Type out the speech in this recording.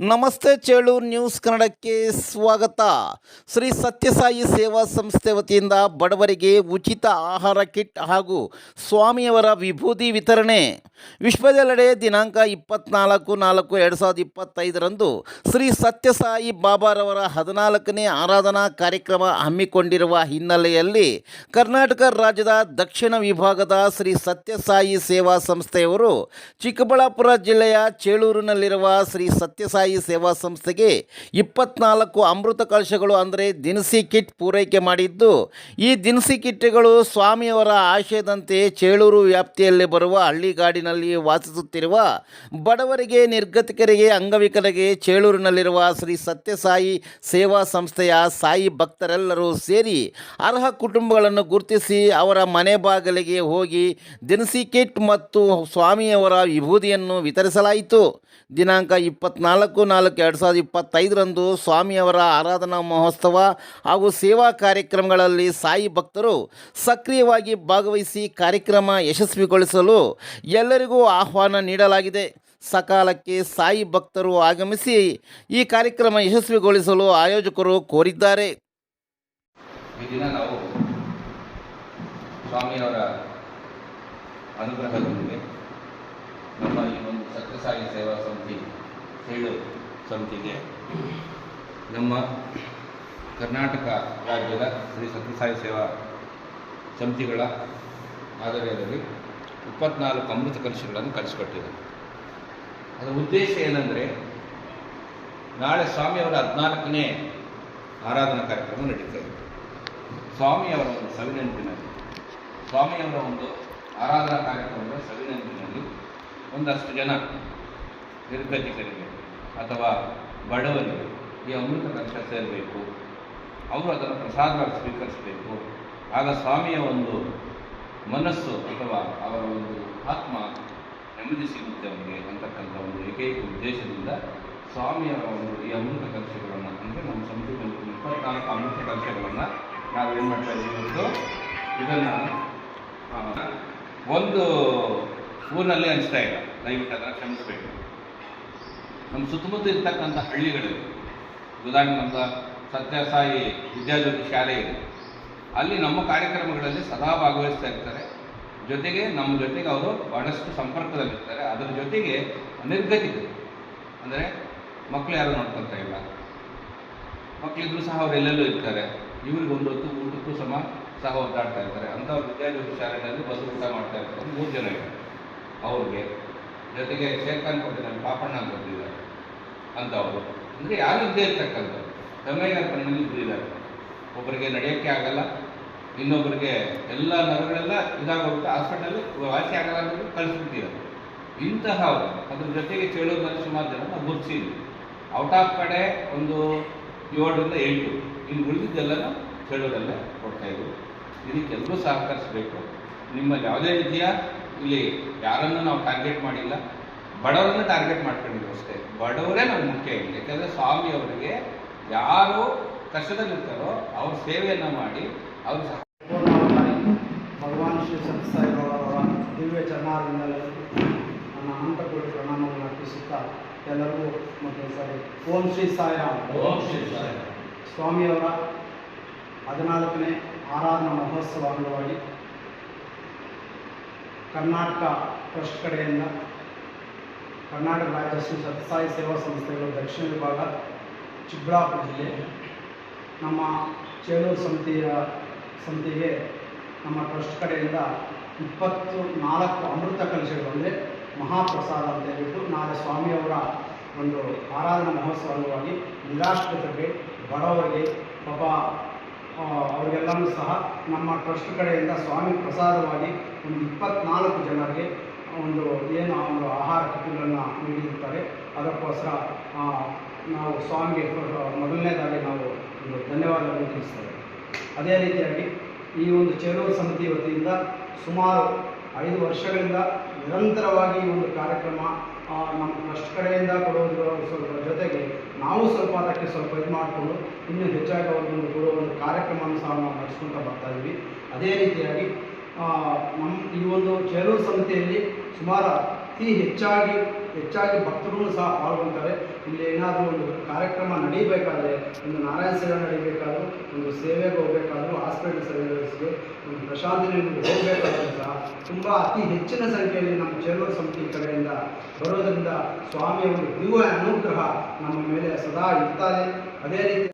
ನಮಸ್ತೆ ಚೇಳೂರು ನ್ಯೂಸ್ ಕನ್ನಡಕ್ಕೆ ಸ್ವಾಗತ. ಶ್ರೀ ಸತ್ಯಸಾಯಿ ಸೇವಾ ಸಂಸ್ಥೆ ವತಿಯಿಂದ ಬಡವರಿಗೆ ಉಚಿತ ಆಹಾರ ಕಿಟ್ ಹಾಗೂ ಸ್ವಾಮಿಯವರ ವಿಭೂತಿ ವಿತರಣೆ. ವಿಶ್ವದೆಲ್ಲೆಡೆ ದಿನಾಂಕ ಇಪ್ಪತ್ನಾಲ್ಕು ನಾಲ್ಕು ಎರಡು ಸಾವಿರದ ಇಪ್ಪತ್ತೈದರಂದು ಶ್ರೀ ಸತ್ಯಸಾಯಿ ಬಾಬಾರವರ ಹದಿನಾಲ್ಕನೇ ಆರಾಧನಾ ಕಾರ್ಯಕ್ರಮ ಹಮ್ಮಿಕೊಂಡಿರುವ ಹಿನ್ನೆಲೆಯಲ್ಲಿ ಕರ್ನಾಟಕ ರಾಜ್ಯದ ದಕ್ಷಿಣ ವಿಭಾಗದ ಶ್ರೀ ಸತ್ಯಸಾಯಿ ಸೇವಾ ಸಂಸ್ಥೆಯವರು ಚಿಕ್ಕಬಳ್ಳಾಪುರ ಜಿಲ್ಲೆಯ ಚೇಳೂರಿನಲ್ಲಿರುವ ಶ್ರೀ ಸತ್ಯಸಾಯಿ ಸೇವಾ ಸಂಸ್ಥೆಗೆ ಇಪ್ಪತ್ನಾಲ್ಕು ಅಮೃತ ಕಳಶಗಳು ಅಂದರೆ ದಿನಸಿ ಕಿಟ್ ಪೂರೈಕೆ ಮಾಡಿದ್ದು. ಈ ದಿನಸಿ ಕಿಟ್ಗಳು ಸ್ವಾಮಿಯವರ ಆಶಯದಂತೆ ಚೇಳೂರು ವ್ಯಾಪ್ತಿಯಲ್ಲಿ ಬರುವ ಹಳ್ಳಿಗಾಡಿನಲ್ಲಿ ವಾಸಿಸುತ್ತಿರುವ ಬಡವರಿಗೆ, ನಿರ್ಗತಿಕರಿಗೆ, ಅಂಗವಿಕಲರಿಗೆ ಚೇಳೂರಿನಲ್ಲಿರುವ ಶ್ರೀ ಸತ್ಯಸಾಯಿ ಸೇವಾ ಸಂಸ್ಥೆಯ ಸಾಯಿ ಭಕ್ತರೆಲ್ಲರೂ ಸೇರಿ ಅರ್ಹ ಕುಟುಂಬಗಳನ್ನು ಗುರುತಿಸಿ ಅವರ ಮನೆ ಬಾಗಿಲಿಗೆ ಹೋಗಿ ದಿನಸಿ ಕಿಟ್ ಮತ್ತು ಸ್ವಾಮಿಯವರ ವಿಭೂತಿಯನ್ನು ವಿತರಿಸಲಾಯಿತು. ದಿನಾಂಕ ಇಪ್ಪತ್ನಾಲ್ಕು ನಾಲ್ಕು ಎರಡು ಸಾವಿರದ ಇಪ್ಪತ್ತೈದರಂದು ಸ್ವಾಮಿಯವರ ಆರಾಧನಾ ಮಹೋತ್ಸವ ಹಾಗೂ ಸೇವಾ ಕಾರ್ಯಕ್ರಮಗಳಲ್ಲಿ ಸಾಯಿ ಭಕ್ತರು ಸಕ್ರಿಯವಾಗಿ ಭಾಗವಹಿಸಿ ಕಾರ್ಯಕ್ರಮ ಯಶಸ್ವಿಗೊಳಿಸಲು ಎಲ್ಲರಿಗೂ ಆಹ್ವಾನ ನೀಡಲಾಗಿದೆ. ಸಕಾಲಕ್ಕೆ ಸಾಯಿ ಭಕ್ತರು ಆಗಮಿಸಿ ಈ ಕಾರ್ಯಕ್ರಮ ಯಶಸ್ವಿಗೊಳಿಸಲು ಆಯೋಜಕರು ಕೋರಿದ್ದಾರೆ. ಈ ದಿನ ಅನುಗ್ರಹದೊಂದಿಗೆ ನಮ್ಮ ಈ ಒಂದು ಸತ್ಯಸಾಯಿ ಸೇವಾ ಸಮಿತಿ ಸೇಳು ಸಂತಿಗೆ. ನಮ್ಮ ಕರ್ನಾಟಕ ರಾಜ್ಯದ ಶ್ರೀ ಸತ್ಯಸಾಯಿ ಸೇವಾ ಸಮಿತಿಗಳ ಆಧಾರದಲ್ಲಿ ಇಪ್ಪತ್ನಾಲ್ಕು ಅಮೃತ ಕಲಶಗಳನ್ನು ಕಲಿಸಿಕೊಟ್ಟಿದೆ ಅದರ ಉದ್ದೇಶ ಏನಂದರೆ, ನಾಳೆ ಸ್ವಾಮಿಯವರ ಹದಿನಾಲ್ಕನೇ ಆರಾಧನಾ ಕಾರ್ಯಕ್ರಮ ನಡೀತಾ ಇದೆ ಸ್ವಾಮಿಯವರ ಒಂದು ಸವಿನೆನಪಿನಲ್ಲಿ ಸ್ವಾಮಿಯವರ ಒಂದು ಆರಾಧನಾ ಕಾರ್ಯಕ್ರಮದ ಸವಿನೆನಪಿನಲ್ಲಿ ಒಂದಷ್ಟು ಜನ ನಿರ್ಗತಿಕರಿಗೆ ಅಥವಾ ಬಡವರಿಗೆ ಈ ಅಮೃತ ಕಕ್ಷ ಸೇರಬೇಕು, ಅವರು ಅದನ್ನು ಪ್ರಸಾದವಾಗಿ ಸ್ವೀಕರಿಸಬೇಕು. ಆಗ ಸ್ವಾಮಿಯ ಒಂದು ಮನಸ್ಸು ಅಥವಾ ಅವರ ಒಂದು ಆತ್ಮ ನೆಮ್ಮದಿ ಸಿಗುತ್ತೆ ಅವನಿಗೆ ಅಂತಕ್ಕಂಥ ಒಂದು ಏಕೈಕ ಉದ್ದೇಶದಿಂದ ಸ್ವಾಮಿಯವರ ಒಂದು ಈ ಅಮೃತ ಕಕ್ಷೆಗಳನ್ನು ಅಂದರೆ ನಮ್ಮ ಸಂಸ್ಕೃತಿ ಇಪ್ಪತ್ನಾಲ್ಕು ಅಮೃತ ಕಕ್ಷೆಗಳನ್ನು ನಾವು ಏನು ಮಾಡ್ತಾ ಇದ್ದೀವಿ ಇವತ್ತು ಇದನ್ನು ಒಂದು ಊರಿನಲ್ಲಿ ಅನಿಸ್ತಾ ಇಲ್ಲ. ದಯವಿಟ್ಟು ಅದನ್ನು ಕ್ಷಮಿಸಬೇಕು. ನಮ್ಮ ಸುತ್ತಮುತ್ತ ಇರ್ತಕ್ಕಂಥ ಹಳ್ಳಿಗಳಲ್ಲಿ ಉದಾಹರಣೆ ನಮ್ಮ ಸತ್ಯಸಾಯಿ ವಿದ್ಯಾಜ್ಯೋತಿ ಶಾಲೆ ಇದೆ. ಅಲ್ಲಿ ನಮ್ಮ ಕಾರ್ಯಕ್ರಮಗಳಲ್ಲಿ ಸದಾ ಭಾಗವಹಿಸ್ತಾ ಇರ್ತಾರೆ. ಜೊತೆಗೆ ನಮ್ಮ ಜೊತೆಗೆ ಅವರು ಬಹಳಷ್ಟು ಸಂಪರ್ಕದಲ್ಲಿರ್ತಾರೆ. ಅದರ ಜೊತೆಗೆ ನಿರ್ಗತಿಗಳು ಅಂದರೆ ಮಕ್ಕಳು ಯಾರು ನೋಡ್ಕೊಳ್ತಾ ಇಲ್ಲ. ಮಕ್ಕಳಿದ್ರು ಸಹ ಅವರೆಲ್ಲೆಲ್ಲೂ ಇರ್ತಾರೆ. ಇವ್ರಿಗೆ ಒಂದು ಹೊತ್ತು ಊಟಕ್ಕೂ ಸಮ, ಸಹ ಒದ್ದಾಡ್ತಾ ಇರ್ತಾರೆ. ಅಂಥವ್ರು ವಿದ್ಯಾಜ್ಯೋತಿ ಶಾಲೆಗಳಲ್ಲಿ ಬಸ್ ಊಟ ಮಾಡ್ತಾ ಇರ್ತಾರೆ. ಮೂರು ಜನ ಇದ್ದಾರೆ. ಅವ್ರಿಗೆ ಜೊತೆಗೆ ಶೇಖಾನ್ ಕೊಟ್ಟಿದ್ದಾರೆ ಪಾಪಣ್ಣ ಅಂತ ಅವರು. ಅಂಥವ್ರು ಅಂದರೆ ಯಾರು ಇದ್ದೇ ಇರ್ತಕ್ಕಂಥವ್ರು. ಕಣ್ಣಲ್ಲಿ ಇದ್ದಾರೆ. ಒಬ್ಬರಿಗೆ ನಡೆಯೋಕ್ಕೆ ಆಗಲ್ಲ ಇನ್ನೊಬ್ಬರಿಗೆ ಎಲ್ಲ ನರಗಳೆಲ್ಲ ಇದಾಗೋಗುತ್ತೆ. ಹಾಸ್ಪಿಟಲ್ ವಾಸಿ ಆಗಲ್ಲ ಅಂತ ಕಳಿಸ್ಬಿಟ್ಟಿದ್ದಾರೆ. ಇಂತಹ ಅದ್ರ ಜೊತೆಗೆ ಚೇಳೂರಿನಲ್ಲಿ ಸುಮಾರು ಜನ ನಾವು ಔಟ್ ಆಫ್ ಕಡೆ ಒಂದು ಏಳರಿಂದ ಎಂಟು. ಇನ್ನು ಉಳಿದಿದ್ದೆಲ್ಲ ಚೇಳೂರಲ್ಲೇ ಕೊಡ್ತಾ ಇದ್ವಿ. ಇದಕ್ಕೆಲ್ಲರೂ ಸಹಕರಿಸಬೇಕು. ನಿಮ್ಮಲ್ಲಿ ಯಾವುದೇ ರೀತಿಯ ಇಲ್ಲಿ ಯಾರನ್ನು ನಾವು ಟಾರ್ಗೆಟ್ ಮಾಡಿಲ್ಲ. ಬಡವರನ್ನ ಟಾರ್ಗೆಟ್ ಮಾಡ್ಕೊಂಡಿದ್ವಿ ಅಷ್ಟೇ. ಬಡವರೇ ನಮ್ಗೆ ಮುಖ್ಯ ಇಲ್ಲ. ಯಾಕಂದರೆ ಸ್ವಾಮಿ ಅವರಿಗೆ ಯಾರು ಕಷ್ಟದಲ್ಲಿರ್ತಾರೋ ಅವ್ರ ಸೇವೆಯನ್ನು ಮಾಡಿ ಅವ್ರ ಸಹ ಭಗವಾನ್ ಶ್ರೀ ಸತ್ಯಸಾಯಿರವರ ದಿವ್ಯ ಚರಣಾರಿಂದಲೇ ನನ್ನ ಅನಂತಕೋಟಿ ಪ್ರಣಾಮವನ್ನು ಅರ್ಪಿಸುತ್ತಾ ಎಲ್ಲರಿಗೂ ಮತ್ತೆ ಸರಿ. ಓಂ ಶ್ರೀ ಸಾಯಿರಾಮ್. ಸ್ವಾಮಿಯವರ ಹದಿನಾಲ್ಕನೇ ಆರಾಧನಾ ಮಹೋತ್ಸವ ಅಂಗವಾಗಿ ಕರ್ನಾಟಕ ಟ್ರಸ್ಟ್ ಕಡೆಯಿಂದ ಕರ್ನಾಟಕ ರಾಜ್ಯ ಸತ್ಸಾಯಿ ಸೇವಾ ಸಂಸ್ಥೆಗಳು ದಕ್ಷಿಣ ವಿಭಾಗ ಚಿಕ್ಕಬಳ್ಳಾಪುರ ಜಿಲ್ಲೆ ನಮ್ಮ ಚೇಳೂರು ಸಮಿತಿಯ ಸಮಿತಿಗೆ ನಮ್ಮ ಟ್ರಸ್ಟ್ ಕಡೆಯಿಂದ ಇಪ್ಪತ್ತು ನಾಲ್ಕು ಅಮೃತ ಕಲಶಗಳು ಮಹಾಪ್ರಸಾದ ಅಂತ ಹೇಳ್ಬಿಟ್ಟು ನಾಳೆ ಸ್ವಾಮಿಯವರ ಒಂದು ಆರಾಧನಾ ಮಹೋತ್ಸವ ಅಂಗವಾಗಿ ನಿರಾಶ್ರಿತರಿಗೆ ಬಡವರಿಗೆ ಪಾಪ ಅವರಿಗೆಲ್ಲನೂ ಸಹ ನಮ್ಮ ಟ್ರಸ್ಟ್ ಕಡೆಯಿಂದ ಸ್ವಾಮಿ ಪ್ರಸಾದವಾಗಿ ಒಂದು ಇಪ್ಪತ್ನಾಲ್ಕು ಜನರಿಗೆ ಒಂದು ಏನು ಒಂದು ಆಹಾರ ಕಿಟ್ಗಳನ್ನು ನೀಡಿರುತ್ತಾರೆ. ಅದಕ್ಕೋಸ್ಕರ ನಾವು ಸ್ವಾಮಿಗೆ ಮೊದಲನೇದಾಗಿ ನಾವು ಒಂದು ಧನ್ಯವಾದಗಳನ್ನು ತಿಳಿಸ್ತೇವೆ. ಅದೇ ರೀತಿಯಾಗಿ ಈ ಒಂದು ಚೇಳೂರು ಸಮಿತಿ ವತಿಯಿಂದ ಸುಮಾರು ಐದು ವರ್ಷಗಳಿಂದ ನಿರಂತರವಾಗಿ ಈ ಒಂದು ಕಾರ್ಯಕ್ರಮ ನಮ್ಮ ಟ್ರಸ್ಟ್ ಕಡೆಯಿಂದ ಕೊಡುವುದರ ಸ್ವಲ್ಪ ಜೊತೆಗೆ ನಾವು ಸ್ವಲ್ಪ ಅದಕ್ಕೆ ಸ್ವಲ್ಪ ಇದು ಮಾಡಿಕೊಂಡು ಇನ್ನೂ ಹೆಚ್ಚಾಗಿ ಒಂದು ನಾವು ನಡೆಸ್ಕೊಳ್ತಾ ಬರ್ತಾ ಇದ್ದೀವಿ ಅದೇ ರೀತಿಯಾಗಿ ನಮ್ಮ ಈ ಒಂದು ಚೇರೂರು ಸಮಿತಿಯಲ್ಲಿ ಸುಮಾರು ಅತಿ ಹೆಚ್ಚಾಗಿ ಹೆಚ್ಚಾಗಿ ಭಕ್ತರು ಸಹ ಪಾಲ್ಗೊಳ್ತಾರೆ ಇಲ್ಲಿ ಏನಾದರೂ ಒಂದು ಕಾರ್ಯಕ್ರಮ ನಡೀಬೇಕಾದ್ರೆ, ಒಂದು ನಾರಾಯಣ ಸೇವೆ ನಡೀಬೇಕಾದ್ರೂ, ಒಂದು ಸೇವೆಗೆ ಹೋಗಬೇಕಾದ್ರೂ ಹಾಸ್ಪಿಟಲ್ ಸರ್ವಿಸ್ಗೆ ಒಂದು ಪ್ರಶಾಂತಿ ಹೋಗಬೇಕಾದ್ರೂ ಸಹ ತುಂಬ ಅತಿ ಹೆಚ್ಚಿನ ಸಂಖ್ಯೆಯಲ್ಲಿ ನಮ್ಮ ಚೇರೂರು ಸಮಿತಿ ಕಡೆಯಿಂದ ಬರೋದರಿಂದ ಸ್ವಾಮಿಯ ಒಂದು ದಿವ್ಯ ಅನುಗ್ರಹ ನಮ್ಮ ಮೇಲೆ ಸದಾ ಇರ್ತಾರೆ ಅದೇ ರೀತಿ